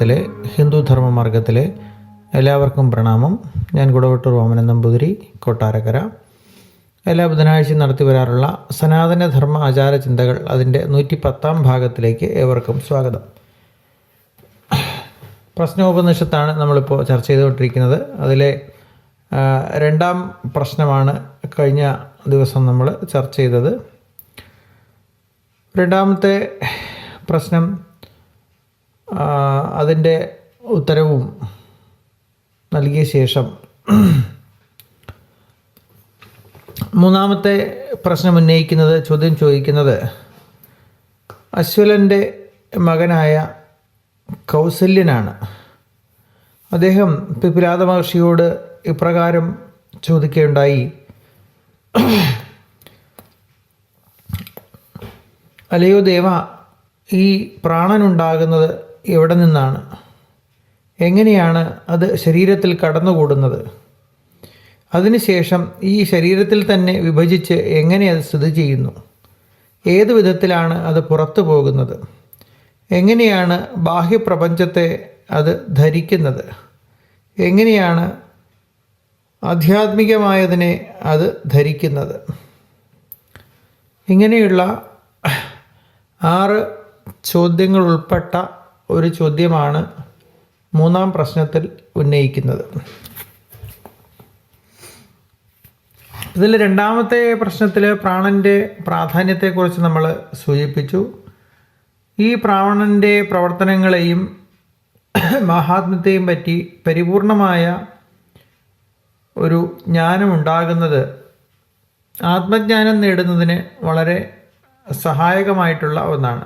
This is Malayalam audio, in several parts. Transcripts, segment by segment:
സനാതനധർമ്മമാർഗത്തിലെ ഹിന്ദു ധർമ്മമാർഗത്തിലെ എല്ലാവർക്കും പ്രണാമം. ഞാൻ കുടവട്ടൂർ വാമനൻ നമ്പൂതിരി കൊട്ടാരക്കര. എല്ലാ ബുധനാഴ്ചയും നടത്തി വരാറുള്ള സനാതനധർമ്മ ആചാര ചിന്തകൾ അതിന്റെ നൂറ്റി പത്താം ഭാഗത്തിലേക്ക് ഏവർക്കും സ്വാഗതം. പ്രശ്നോപനിഷത്താണ് നമ്മളിപ്പോൾ ചർച്ച ചെയ്തുകൊണ്ടിരിക്കുന്നത്. അതിലെ രണ്ടാം പ്രശ്നമാണ് കഴിഞ്ഞ ദിവസം നമ്മൾ ചർച്ച ചെയ്തത്. രണ്ടാമത്തെ പ്രശ്നം അതിന്റെ ഉത്തരവും നൽകിയ ശേഷം മൂന്നാമത്തെ പ്രശ്നം ഉന്നയിക്കുന്നത് ചോദ്യം ചോദിക്കുന്നത് അശ്വലന്റെ മകനായ കൗസല്യനാണ്. അദ്ദേഹം പിപ്പിലാത മഹർഷിയോട് ഇപ്രകാരം ചോദിക്കുകയുണ്ടായി. അലയോ ദേവ ഈ പ്രാണനുണ്ടാകുന്നത് എവിടെ നിന്നാണ്? എങ്ങനെയാണ് അത് ശരീരത്തിൽ കടന്നുകൂടുന്നത്? അതിനുശേഷം ഈ ശരീരത്തിൽ തന്നെ വിഭജിച്ച് എങ്ങനെ അത് സ്ഥിതി ചെയ്യുന്നു? ഏത് വിധത്തിലാണ് അത് പുറത്തു പോകുന്നത്? എങ്ങനെയാണ് ബാഹ്യപ്രപഞ്ചത്തെ അത് ധരിക്കുന്നത്? എങ്ങനെയാണ് ആധ്യാത്മികമായതിനെ അത് ധരിക്കുന്നത്? ഇങ്ങനെയുള്ള ആറ് ചോദ്യങ്ങൾ ഉൾപ്പെട്ട ഒരു ചോദ്യമാണ് മൂന്നാം പ്രശ്നത്തിൽ ഉന്നയിക്കുന്നത്. ഇതിൽ രണ്ടാമത്തെ പ്രശ്നത്തിൽ പ്രാണന്റെ പ്രാധാന്യത്തെക്കുറിച്ച് നമ്മൾ സൂചിപ്പിച്ചു. ഈ പ്രാണന്റെ പ്രവർത്തനങ്ങളെയും മഹാത്മ്യത്തെയും പറ്റി പരിപൂർണമായ ഒരു ജ്ഞാനമുണ്ടാകുന്നത് ആത്മജ്ഞാനം നേടുന്നതിന് വളരെ സഹായകമായിട്ടുള്ള ഒന്നാണ്.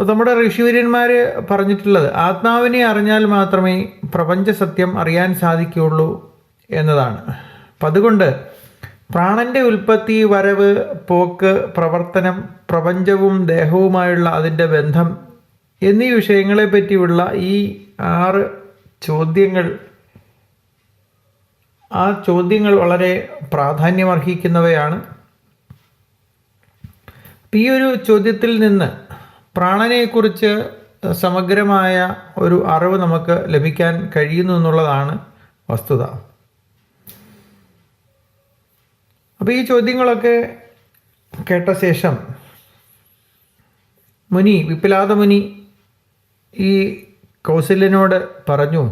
നമ്മുടെ ഋഷിവര്യന്മാർ പറഞ്ഞിട്ടുള്ളത് ആത്മാവിനെ അറിഞ്ഞാൽ മാത്രമേ പ്രപഞ്ച സത്യം അറിയാൻ സാധിക്കുകയുള്ളൂ എന്നതാണ്. അപ്പം അതുകൊണ്ട് പ്രാണന്റെ ഉൽപ്പത്തി വരവ് പോക്ക് പ്രവർത്തനം പ്രപഞ്ചവും ദേഹവുമായുള്ള അതിന്റെ ബന്ധം എന്നീ വിഷയങ്ങളെ പറ്റിയുള്ള ഈ ആറ് ചോദ്യങ്ങൾ ആ ചോദ്യങ്ങൾ വളരെ പ്രാധാന്യമർഹിക്കുന്നവയാണ്. ഈ ഒരു ചോദ്യത്തിൽ നിന്ന് പ്രാണനെക്കുറിച്ച് സമഗ്രമായ ഒരു അറിവ് നമുക്ക് ലഭിക്കാൻ കഴിയുന്നു എന്നുള്ളതാണ് വസ്തുത. അപ്പോൾ ഈ ചോദ്യങ്ങളൊക്കെ കേട്ട ശേഷം മുനി വിപ്പിലാത മുനി ഈ കൗസല്യനോട് പറഞ്ഞു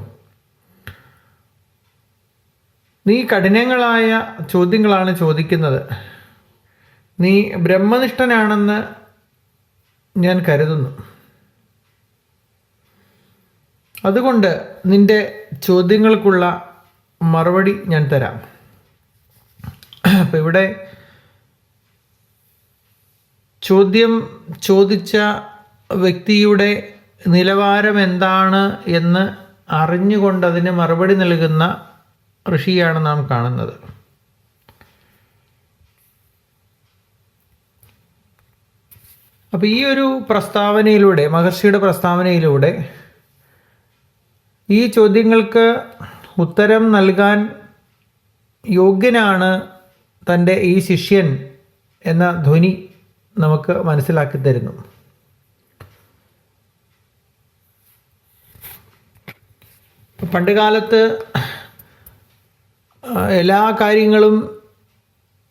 നീ കഠിനങ്ങളായ ചോദ്യങ്ങളാണ് ചോദിക്കുന്നത്. നീ ബ്രഹ്മനിഷ്ഠനാണെന്ന് ഞാൻ കരുതുന്നു. അതുകൊണ്ട് നിന്റെ ചോദ്യങ്ങൾക്കുള്ള മറുപടി ഞാൻ തരാം. അപ്പം ഇവിടെ ചോദ്യം ചോദിച്ച വ്യക്തിയുടെ നിലവാരം എന്താണ് എന്ന് അറിഞ്ഞുകൊണ്ട് അതിന് മറുപടി നൽകുന്ന ഋഷിയാണ് നാം കാണുന്നത്. അപ്പോൾ ഈ ഒരു പ്രസ്താവനയിലൂടെ മഹർഷിയുടെ പ്രസ്താവനയിലൂടെ ഈ ചോദ്യങ്ങൾക്ക് ഉത്തരം നൽകാൻ യോഗ്യനാണ് തന്റെ ഈ ശിഷ്യൻ എന്ന ധ്വനി നമുക്ക് മനസ്സിലാക്കി തരുന്നു. പണ്ടുകാലത്ത് എല്ലാ കാര്യങ്ങളും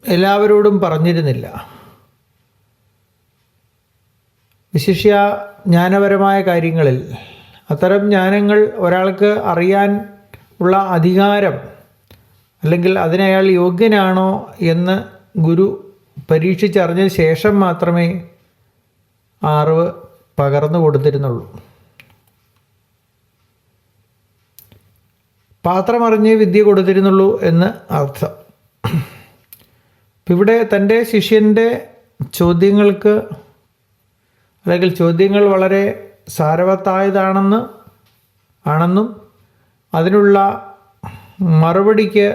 എല്ലാവരോടും പറഞ്ഞിരുന്നില്ല. വിശിഷ്യ ജ്ഞാനപരമായ കാര്യങ്ങളിൽ അത്തരം ജ്ഞാനങ്ങൾ ഒരാൾക്ക് അറിയാൻ ഉള്ള അധികാരം അല്ലെങ്കിൽ അതിന് അയാൾ യോഗ്യനാണോ എന്ന് ഗുരു പരീക്ഷിച്ചറിഞ്ഞ ശേഷം മാത്രമേ ആ അറിവ് പകർന്നു കൊടുത്തിരുന്നുള്ളൂ. പാത്രമറിഞ്ഞ് വിദ്യ കൊടുത്തിരുന്നുള്ളൂ എന്ന് അർത്ഥം. ഇവിടെ തന്റെ ശിഷ്യന്റെ ചോദ്യങ്ങൾക്ക് അല്ലെങ്കിൽ ചോദ്യങ്ങൾ വളരെ സാരവത്തായതാണെന്ന് ആണെന്നും അതിനുള്ള മറുപടിക്ക്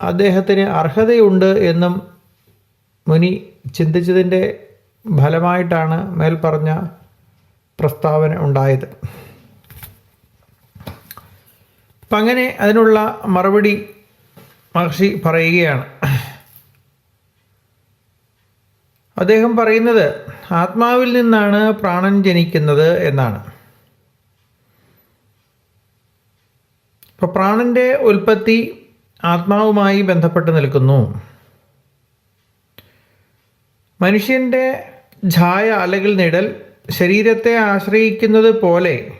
അദ്ദേഹത്തിന് അർഹതയുണ്ട് എന്നും മുനി ചിന്തിച്ചതിന്റെ ഫലമായിട്ടാണ് മേൽപ്പറഞ്ഞ പ്രസ്താവന ഉണ്ടായത്. അപ്പം അങ്ങനെ അതിനുള്ള മറുപടി മഹർഷി പറയുകയാണ്. അദ്ദേഹം പറയുന്നത് ആത്മാവിൽ നിന്നാണ് പ്രാണൻ ജനിക്കുന്നത് എന്നാണ്. ഇപ്പോൾ പ്രാണന്റെ ഉൽപ്പത്തി ആത്മാവുമായി ബന്ധപ്പെട്ട് നിൽക്കുന്നു. മനുഷ്യന്റെ ഛായ അല്ലെങ്കിൽ നിഴൽ ശരീരത്തെ ആശ്രയിക്കുന്നത് പോലെ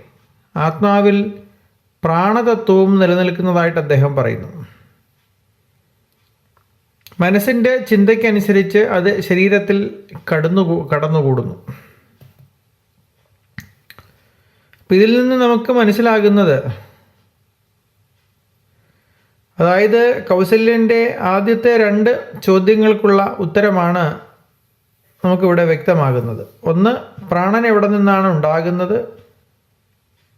ആത്മാവിൽ പ്രാണതത്വവും നിലനിൽക്കുന്നതായിട്ട് അദ്ദേഹം പറയുന്നു. മനസ്സിന്റെ ചിന്തയ്ക്കനുസരിച്ച് അത് ശരീരത്തിൽ കടന്നു കടന്നുകൂടുന്നു. ഇതിൽ നിന്ന് നമുക്ക് മനസ്സിലാകുന്നത് അതായത് കൗസല്യന്റെ ആദ്യത്തെ രണ്ട് ചോദ്യങ്ങൾക്കുള്ള ഉത്തരമാണ് നമുക്കിവിടെ വ്യക്തമാകുന്നത്. ഒന്ന് പ്രാണൻ എവിടെ നിന്നാണ് ഉണ്ടാകുന്നത്?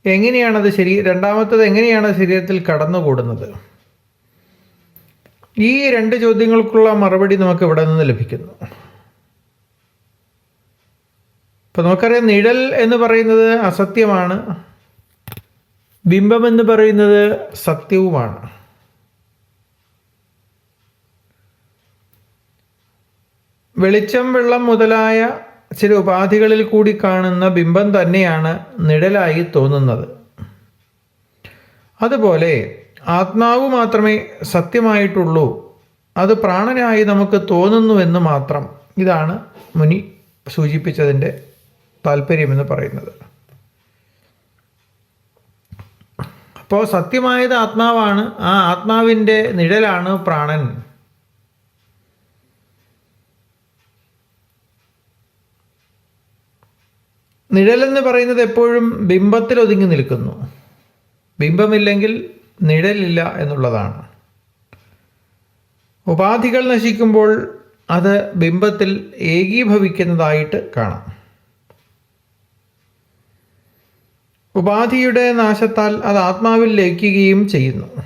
എങ്ങനെയാണത് ശരീ രണ്ടാമത്തത് എങ്ങനെയാണ് ശരീരത്തിൽ കടന്നുകൂടുന്നത്? ഈ രണ്ട് ചോദ്യങ്ങൾക്കുള്ള മറുപടി നമുക്ക് ഇവിടെ നിന്ന് ലഭിക്കുന്നു. ഇപ്പം നമുക്കറിയാം നിഴൽ എന്ന് പറയുന്നത് അസത്യമാണ്. ബിംബം എന്ന് പറയുന്നത് സത്യവുമാണ്. വെളിച്ചം വെള്ളം മുതലായ ചില ഉപാധികളിൽ കൂടി കാണുന്ന ബിംബം തന്നെയാണ് നിഴലായി തോന്നുന്നത്. അതുപോലെ ആത്മാവ് മാത്രമേ സത്യമായിട്ടുള്ളൂ. അത് പ്രാണനായി നമുക്ക് തോന്നുന്നുവെന്ന് മാത്രം. ഇതാണ് മുനി സൂചിപ്പിച്ചതിന്റെ താല്പര്യമെന്ന് പറയുന്നത്. അപ്പോൾ സത്യമായത് ആത്മാവാണ്. ആ ആത്മാവിന്റെ നിഴലാണ് പ്രാണൻ. നിഴലെന്ന് പറയുന്നത് എപ്പോഴും ബിംബത്തിൽ ഒതുങ്ങി നിൽക്കുന്നു. ബിംബമില്ലെങ്കിൽ നിഴലില്ല എന്നുള്ളതാണ്. ഉപാധികൾ നശിക്കുമ്പോൾ അത് ബിംബത്തിൽ ഏകീഭവിക്കുന്നതായിട്ട് കാണാം. ഉപാധിയുടെ നാശത്താൽ അത് ആത്മാവിൽ ലയിക്കുകയും ചെയ്യുന്നു.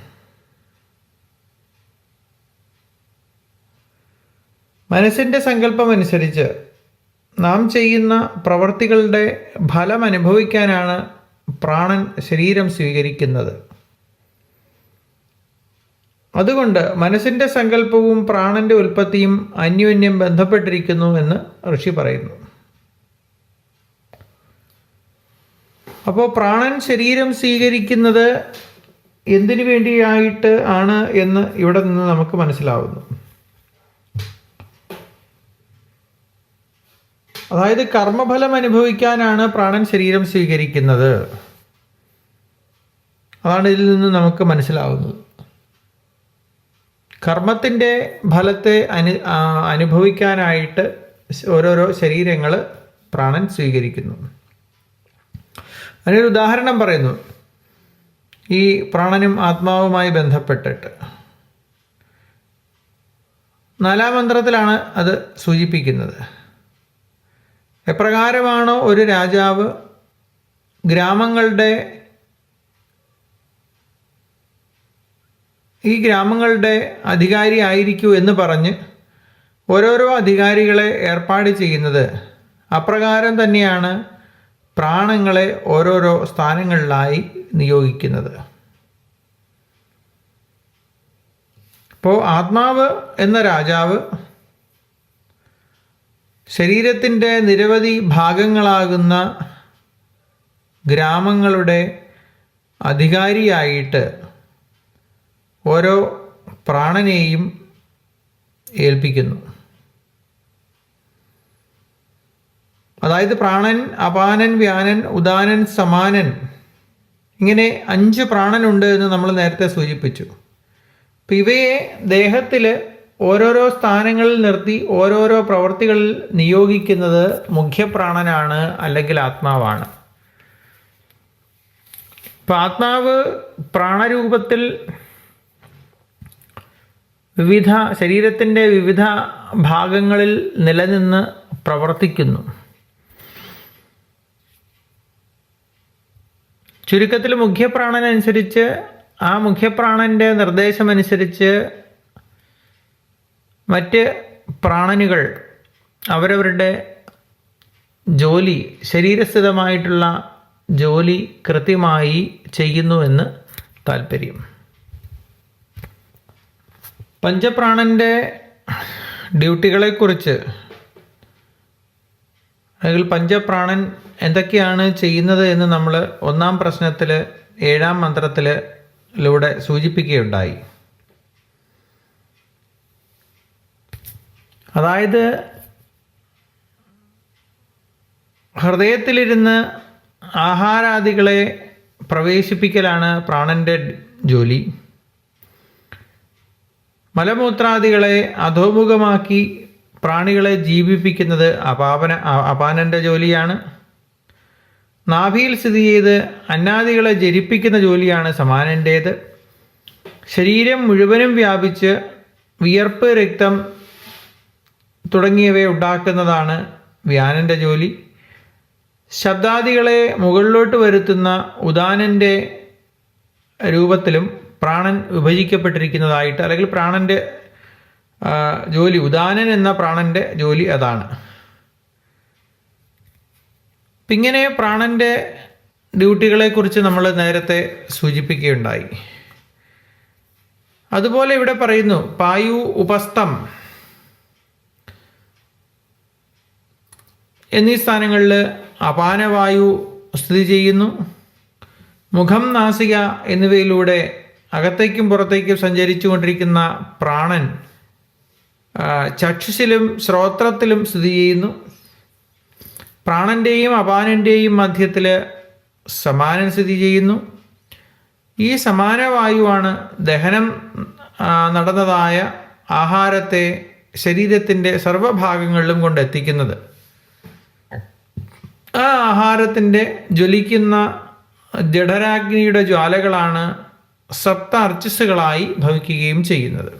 മനസ്സിന്റെ സങ്കല്പമനുസരിച്ച് നാം ചെയ്യുന്ന പ്രവർത്തികളുടെ ഫലം അനുഭവിക്കാനാണ് പ്രാണൻ ശരീരം സ്വീകരിക്കുന്നത്. അതുകൊണ്ട് മനസ്സിന്റെ സങ്കല്പവും പ്രാണന്റെ ഉൽപ്പത്തിയും അന്യോന്യം ബന്ധപ്പെട്ടിരിക്കുന്നു എന്ന് ഋഷി പറയുന്നു. അപ്പോൾ പ്രാണൻ ശരീരം സ്വീകരിക്കുന്നത് എന്തിനു വേണ്ടിയായിട്ട് ആണ് എന്ന് ഇവിടെ നിന്ന് നമുക്ക് മനസ്സിലാവുന്നു. അതായത് കർമ്മഫലം അനുഭവിക്കാനാണ് പ്രാണൻ ശരീരം സ്വീകരിക്കുന്നത്. അതാണ് ഇതിൽ നിന്ന് നമുക്ക് മനസ്സിലാവുന്നത്. കർമ്മത്തിന്റെ ഫലത്തെ അനു അനുഭവിക്കാനായിട്ട് ഓരോരോ ശരീരങ്ങൾ പ്രാണൻ സ്വീകരിക്കുന്നു. അതിനൊരു ഉദാഹരണം പറയുന്നു. ഈ പ്രാണനും ആത്മാവുമായി ബന്ധപ്പെട്ടിട്ട്. നാലാം മന്ത്രത്തിലാണ് അത് സൂചിപ്പിക്കുന്നത്. എപ്രകാരമാണോ ഒരു രാജാവ് ഗ്രാമങ്ങളുടെ ഈ ഗ്രാമങ്ങളുടെ അധികാരി ആയിരിക്കൂ എന്ന് പറഞ്ഞ് ഓരോരോ അധികാരികളെ ഏർപ്പാട് ചെയ്യുന്നത് അപ്രകാരം തന്നെയാണ് പ്രാണങ്ങളെ ഓരോരോ സ്ഥാനങ്ങളിലായി നിയോഗിക്കുന്നത്. ഇപ്പോൾ ആത്മാവ് എന്ന രാജാവ് ശരീരത്തിന്റെ നിരവധി ഭാഗങ്ങളാകുന്ന ഗ്രാമങ്ങളുടെ അധികാരിയായിട്ട് ഓരോ പ്രാണനെയും ഏൽപ്പിക്കുന്നു. അതായത് പ്രാണൻ അപാനൻ വ്യാനൻ ഉദാനൻ സമാനൻ. ഇങ്ങനെ അഞ്ച് പ്രാണനുണ്ട് എന്ന് നമ്മൾ നേരത്തെ സൂചിപ്പിച്ചു. അപ്പം ഇവയെ ദേഹത്തിൽ ഓരോരോ സ്ഥാനങ്ങളിൽ നിർത്തി ഓരോരോ പ്രവർത്തികളിൽ നിയോഗിക്കുന്നത് മുഖ്യപ്രാണനാണ് അല്ലെങ്കിൽ ആത്മാവാണ്. ഇപ്പം ആത്മാവ് പ്രാണരൂപത്തിൽ വിവിധ ശരീരത്തിന്റെ വിവിധ ഭാഗങ്ങളിൽ നിലനിന്ന് പ്രവർത്തിക്കുന്നു. ചുരുക്കത്തിൽ മുഖ്യപ്രാണനുസരിച്ച് ആ മുഖ്യപ്രാണന്റെ നിർദ്ദേശമനുസരിച്ച് മറ്റ് പ്രാണനുകൾ അവരവരുടെ ജോലി ശരീരസ്ഥിതമായിട്ടുള്ള ജോലി കൃത്യമായി ചെയ്യുന്നുവെന്ന് താല്പര്യം പഞ്ചപ്രാണന്റെ ഡ്യൂട്ടികളെക്കുറിച്ച്. അല്ലെങ്കിൽ പഞ്ചപ്രാണൻ എന്തൊക്കെയാണ് ചെയ്യുന്നത് എന്ന് നമ്മൾ ഒന്നാം പ്രശ്നത്തിൽ ഏഴാം മന്ത്രത്തിലൂടെ സൂചിപ്പിക്കുകയുണ്ടായി. അതായത് ഹൃദയത്തിലിരുന്ന് ആഹാരാദികളെ പ്രവേശിപ്പിക്കലാണ് പ്രാണന്റെ ജോലി. മലമൂത്രാദികളെ അധോമുഖമാക്കി പ്രാണികളെ ജീവിപ്പിക്കുന്നത് അപാപന അപാനന്റെ ജോലിയാണ്. നാഭിയിൽ സ്ഥിതി ചെയ്ത് അന്നാദികളെ ജരിപ്പിക്കുന്ന ജോലിയാണ് സമാനന്റേത് ശരീരം മുഴുവനും വ്യാപിച്ച് വിയർപ്പ് രക്തം തുടങ്ങിയവയെ ഉണ്ടാക്കുന്നതാണ് വ്യാനന്റെ ജോലി. ശബ്ദാദികളെ മുകളിലോട്ട് വരുത്തുന്ന ഉദാനന്റെ രൂപത്തിലും പ്രാണൻ വിഭജിക്കപ്പെട്ടിരിക്കുന്നതായിട്ട് അല്ലെങ്കിൽ പ്രാണന്റെ ജോലി ഉദാനൻ എന്ന പ്രാണന്റെ ജോലി അതാണ്. അപ്പം ഇങ്ങനെ പ്രാണന്റെ ഡ്യൂട്ടികളെക്കുറിച്ച് നമ്മൾ നേരത്തെ സൂചിപ്പിക്കുകയുണ്ടായി. അതുപോലെ ഇവിടെ പറയുന്നു പായു ഉപസ്ഥം എന്നീ സ്ഥാനങ്ങളിൽ അപാനവായു സ്ഥിതി ചെയ്യുന്നു. മുഖം നാസിക എന്നിവയിലൂടെ അകത്തേക്കും പുറത്തേക്കും സഞ്ചരിച്ചു കൊണ്ടിരിക്കുന്ന പ്രാണൻ ചക്ഷുസിലും ശ്രോത്രത്തിലും സ്ഥിതി ചെയ്യുന്നു. പ്രാണന്റെയും അപാനന്റെയും മധ്യത്തിൽ സമാനൻ സ്ഥിതി ചെയ്യുന്നു. ഈ സമാനവായുവാണ് ദഹനം നടന്നതായ ആഹാരത്തെ ശരീരത്തിന്റെ സർവഭാഗങ്ങളിലും കൊണ്ടെത്തിക്കുന്നത്. ആ ആഹാരത്തിന്റെ ജ്വലിക്കുന്ന ജഡരാഗ്നിയുടെ ജ്വാലകളാണ് സപ്ത അർച്ചസുകളായി ഭവിക്കുകയും ചെയ്യുന്നത്.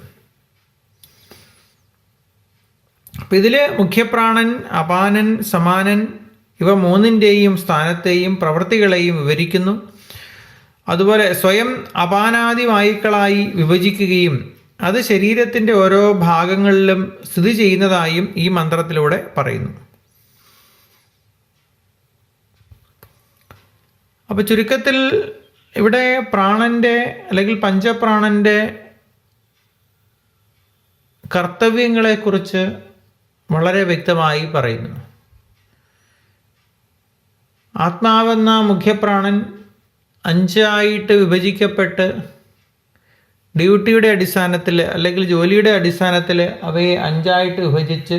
അപ്പം ഇതിൽ മുഖ്യപ്രാണൻ അപാനൻ സമാനൻ ഇവ മൂന്നിന്റെയും സ്ഥാനത്തെയും പ്രവൃത്തികളെയും വിവരിക്കുന്നു. അതുപോലെ സ്വയം അപാനാദി വായുക്കളായി വിഭജിക്കുകയും അത് ശരീരത്തിന്റെ ഓരോ ഭാഗങ്ങളിലും സ്ഥിതി ചെയ്യുന്നതായും ഈ മന്ത്രത്തിലൂടെ പറയുന്നു. അപ്പോൾ ചുരുക്കത്തിൽ ഇവിടെ പ്രാണന്റെ അല്ലെങ്കിൽ പഞ്ചപ്രാണന്റെ കർത്തവ്യങ്ങളെക്കുറിച്ച് വളരെ വ്യക്തമായി പറയുന്നു. ആത്മാവെന്ന മുഖ്യപ്രാണൻ അഞ്ചായിട്ട് വിഭജിക്കപ്പെട്ട് ഡ്യൂട്ടിയുടെ അടിസ്ഥാനത്തിൽ അല്ലെങ്കിൽ ജോലിയുടെ അടിസ്ഥാനത്തിൽ അവയെ അഞ്ചായിട്ട് വിഭജിച്ച്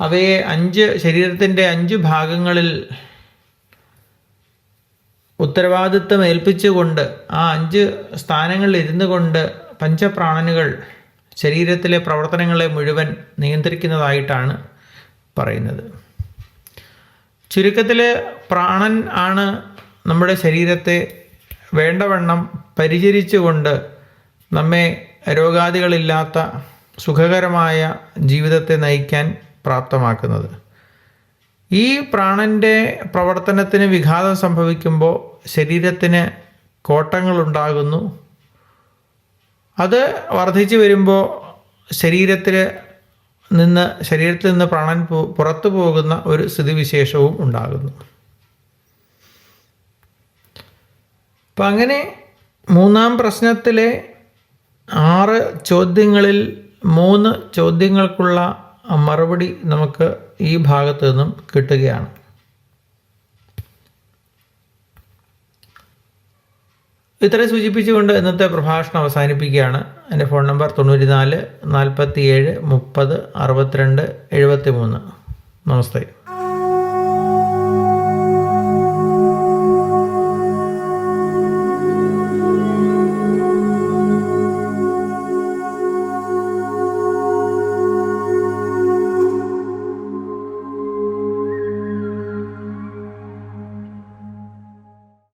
അവയെ അഞ്ച് ശരീരത്തിന്റെ അഞ്ച് ഭാഗങ്ങളിൽ ഉത്തരവാദിത്വം ഏൽപ്പിച്ചുകൊണ്ട് ആ അഞ്ച് സ്ഥാനങ്ങളിൽ ഇരുന്നു കൊണ്ട് പഞ്ചപ്രാണനുകൾ ശരീരത്തിലെ പ്രവർത്തനങ്ങളെ മുഴുവൻ നിയന്ത്രിക്കുന്നതായിട്ടാണ് പറയുന്നത്. ചുരുക്കത്തിൽ പ്രാണൻ ആണ് നമ്മുടെ ശരീരത്തെ വേണ്ടവണ്ണം പരിചരിച്ചുകൊണ്ട് നമ്മെ രോഗാദികളില്ലാത്ത സുഖകരമായ ജീവിതത്തെ നയിക്കാൻ പ്രാപ്തമാക്കുന്നത്. ഈ പ്രാണന്റെ പ്രവർത്തനത്തിന് വിഘാതം സംഭവിക്കുമ്പോൾ ശരീരത്തിന് കോട്ടങ്ങളുണ്ടാകുന്നു. അത് വർദ്ധിച്ചു വരുമ്പോൾ ശരീരത്തിൽ നിന്ന് ശരീരത്തിൽ നിന്ന് പ്രാണൻ പുറത്തു പോകുന്ന ഒരു സ്ഥിതിവിശേഷവും ഉണ്ടാകുന്നു. അപ്പം അങ്ങനെ മൂന്നാം പ്രശ്നത്തിലെ ആറ് ചോദ്യങ്ങളിൽ മൂന്ന് ചോദ്യങ്ങൾക്കുള്ള മറുപടി നമുക്ക് ഈ ഭാഗത്ത് നിന്നും കിട്ടുകയാണ്. ഇത്രയും സൂചിപ്പിച്ചുകൊണ്ട് ഇന്നത്തെ പ്രഭാഷണം അവസാനിപ്പിക്കുകയാണ്. എന്റെ ഫോൺ നമ്പർ തൊണ്ണൂറ്റി നാല് നാൽപ്പത്തി ഏഴ് മുപ്പത് അറുപത്തിരണ്ട് എഴുപത്തി മൂന്ന് നമസ്തേ.